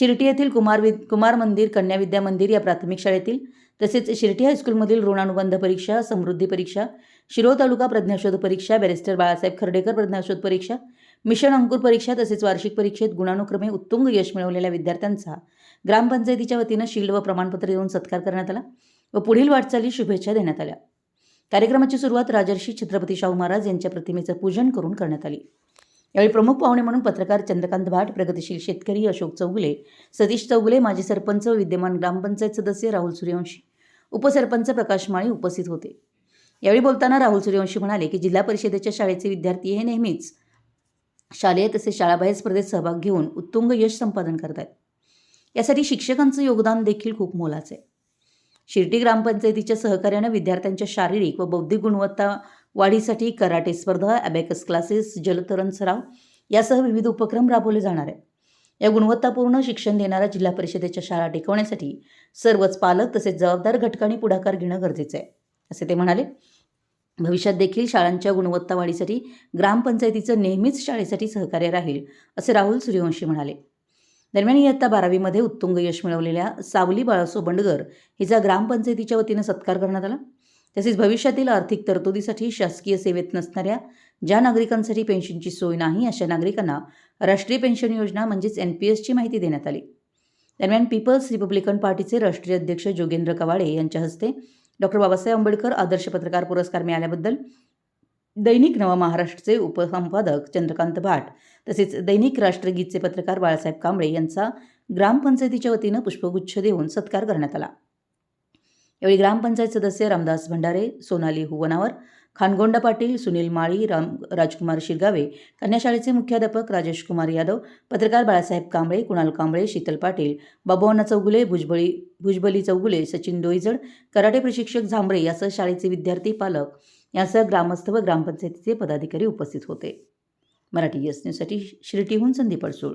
शिर्टी येथील कुमार वि कुमार मंदिर कन्या विद्या मंदिर या प्राथमिक शाळेतील तसेच शिर्टी हायस्कूलमधील ऋणानुबंध परीक्षा समृद्धी परीक्षा शिरोळ तालुका प्रज्ञाशोध परीक्षा बॅरिस्टर बाळासाहेब खर्डेकर प्रज्ञाशोध परीक्षा मिशन अंकुर परीक्षा तसेच वार्षिक परीक्षेत गुणानुक्रमे उत्तुंग यश मिळवलेल्या विद्यार्थ्यांचा ग्रामपंचायतीच्या वतीनं शील्ड व प्रमाणपत्र देऊन सत्कार करण्यात आला व पुढील वाटचाली शुभेच्छा देण्यात आल्या. कार्यक्रमाची सुरुवात राजर्षी छत्रपती शाहू महाराज यांच्या प्रतिमेचं पूजन करून करण्यात आली. यावेळी प्रमुख पाहुणे म्हणून पत्रकार चंद्रकांत भाट प्रगतिशील शेतकरी अशोक चौगुले सतीश चौगुले माजी सरपंच व विद्यमान ग्रामपंचायत सदस्य राहुल सूर्यवंशी. उपसरपंच प्रकाश माळी उपस्थित होते. यावेळी बोलताना राहुल सूर्यवंशी म्हणाले की जिल्हा परिषदेच्या शाळेचे विद्यार्थी हे नेहमीच शालेय तसेच शाळाबाह्य स्पर्धेत सहभाग घेऊन उत्तुंग यश संपादन करत आहेत यासाठी शिक्षकांचं योगदान देखील खूप मोलाचं आहे. शिर्टी ग्रामपंचायतीच्या सहकार्यानं विद्यार्थ्यांच्या शारीरिक व बौद्धिक गुणवत्ता वाढीसाठी कराटे स्पर्धा ॲबॅकस क्लासेस जलतरण सराव यासह विविध उपक्रम राबवले जाणार आहेत. या गुणवत्तापूर्ण शिक्षण देणाऱ्या जिल्हा परिषदेच्या शाळा टिकवण्यासाठी सर्वच पालक तसेच जबाबदार घटकांनी पुढाकार घेणं गरजेचं आहे. असे ते म्हणाले. भविष्यात देखील शाळांच्या गुणवत्ता वाढीसाठी ग्रामपंचायतीचं नेहमीच शाळेसाठी सहकार्य राहील असे राहुल सूर्यवंशी म्हणाले. दरम्यान इयत्ता बारावीमध्ये उत्तुंग यश मिळवलेल्या सावली बाळासो बंडगर हिचा ग्रामपंचायतीच्या वतीनं सत्कार करण्यात आला. तसेच भविष्यातील आर्थिक तरतुदीसाठी शासकीय सेवेत नसणाऱ्या ज्या नागरिकांसाठी पेन्शनची सोय नाही अशा नागरिकांना राष्ट्रीय पेन्शन योजना म्हणजेच एन पी एसची माहिती देण्यात आली. दरम्यान पीपल्स रिपब्लिकन पार्टीचे राष्ट्रीय अध्यक्ष जोगेंद्र कवाडे यांच्या हस्ते डॉक्टर बाबासाहेब आंबेडकर आदर्श पत्रकार पुरस्कार मिळाल्याबद्दल दैनिक नवा महाराष्ट्रचे उपसंपादक चंद्रकांत भाट तसेच दैनिक राष्ट्रगीतचे पत्रकार बाळासाहेब कांबळे यांचा ग्रामपंचायतीच्या वतीनं पुष्पगुच्छ देऊन सत्कार करण्यात आला. यावेळी ग्रामपंचायत सदस्य रामदास भंडारे सोनाली हुवनावर खानगोंडा पाटील सुनील माळी राम राजकुमार शिरगावे कन्याशाळेचे मुख्याध्यापक राजेश कुमार यादव पत्रकार बाळासाहेब कांबळे कुणाल कांबळे शीतल पाटील बाबुअण्णा चौगुले भुजबळी भुजबली चौगुले सचिन डोईजड कराटे प्रशिक्षक झांबरे यासह शाळेचे विद्यार्थी पालक यासह ग्रामस्थ व ग्रामपंचायतीचे पदाधिकारी उपस्थित होते. मराठी यस न्यूजसाठी शिर्टीहून संदीप अडसूळ.